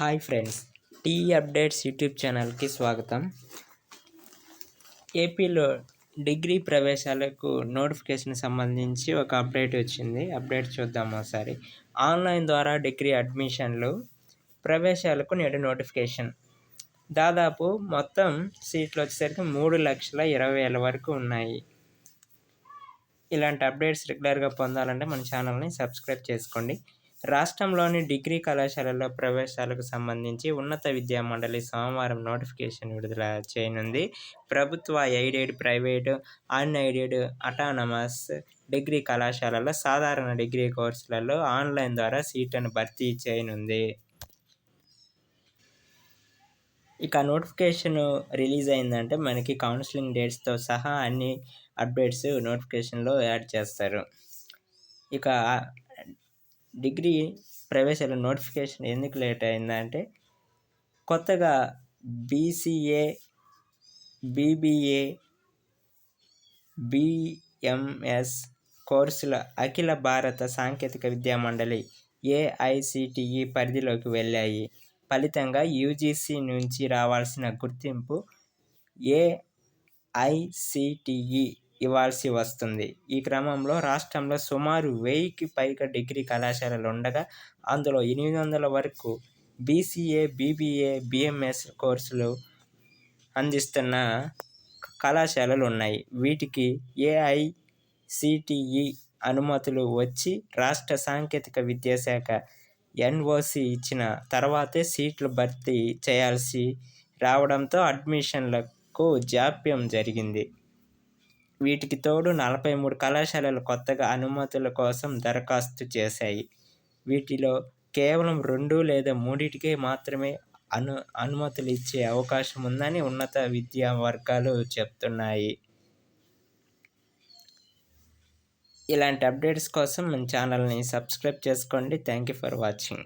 Hi friends T updates YouTube ఛానల్కి స్వాగతం. ఏపీలో డిగ్రీ ప్రవేశాలకు నోటిఫికేషన్ సంబంధించి ఒక అప్డేట్ వచ్చింది. అప్డేట్ చూద్దాం ఒకసారి. ఆన్లైన్ ద్వారా డిగ్రీ అడ్మిషన్లు ప్రవేశాలకు నేడు నోటిఫికేషన్. దాదాపు మొత్తం సీట్లు వచ్చేసరికి మూడు లక్షల ఇరవై వేల వరకు ఉన్నాయి. ఇలాంటి అప్డేట్స్ రెగ్యులర్గా పొందాలంటే మన ఛానల్ని సబ్స్క్రైబ్ చేసుకోండి. రాష్ట్రంలోని డిగ్రీ కళాశాలలో ప్రవేశాలకు సంబంధించి ఉన్నత విద్యా మండలి సోమవారం నోటిఫికేషన్ విడుదల చేయనుంది. ప్రభుత్వ aided private unaided autonomous degree కళాశాలలో సాధారణ డిగ్రీ కోర్సులలో ఆన్లైన్ ద్వారా సీట్లను భర్తీ చేయనుంది. ఇక నోటిఫికేషన్ రిలీజ్ అయిందంటే మనకి కౌన్సిలింగ్ డేట్స్తో సహా అన్ని అప్డేట్స్ నోటిఫికేషన్లో యాడ్ చేస్తారు. ఇక డిగ్రీ ప్రవేశాల నోటిఫికేషన్ ఎందుకు లేట్ అయిందంటే కొత్తగా బీసీఏ బీబీఏ బిఎంఎస్ కోర్సుల అఖిల భారత సాంకేతిక విద్యా మండలి ఏఐసిటిఈ పరిధిలోకి వెళ్ళాయి. ఫలితంగా యూజీసీ నుంచి రావాల్సిన గుర్తింపు ఏఐసిటిఈ ఇవ్వాల్సి వస్తుంది. ఈ క్రమంలో రాష్ట్రంలో సుమారు వెయ్యికి పైగా డిగ్రీ కళాశాలలు ఉండగా అందులో ఎనిమిది వందల వరకు బీసీఏ బీబీఏ బిఎంఎస్ కోర్సులు అందిస్తున్న కళాశాలలు ఉన్నాయి. వీటికి ఏఐసిటిఈ అనుమతులు వచ్చి రాష్ట్ర సాంకేతిక విద్యాశాఖ ఎన్ఓసి ఇచ్చిన తర్వాతే సీట్లు భర్తీ చేయాల్సి రావడంతో అడ్మిషన్లకు జాప్యం జరిగింది. వీటికి తోడు నలభై మూడు కళాశాలలు కొత్తగా అనుమతుల కోసం దరఖాస్తు చేశాయి. వీటిలో కేవలం రెండు లేదా మూడింటికే మాత్రమే అను అనుమతులు ఇచ్చే అవకాశం ఉందని ఉన్నత విద్యా వర్గాలు చెప్తున్నాయి. ఇలాంటి అప్డేట్స్ కోసం మన ఛానల్ని సబ్స్క్రైబ్ చేసుకోండి. Thank you for watching.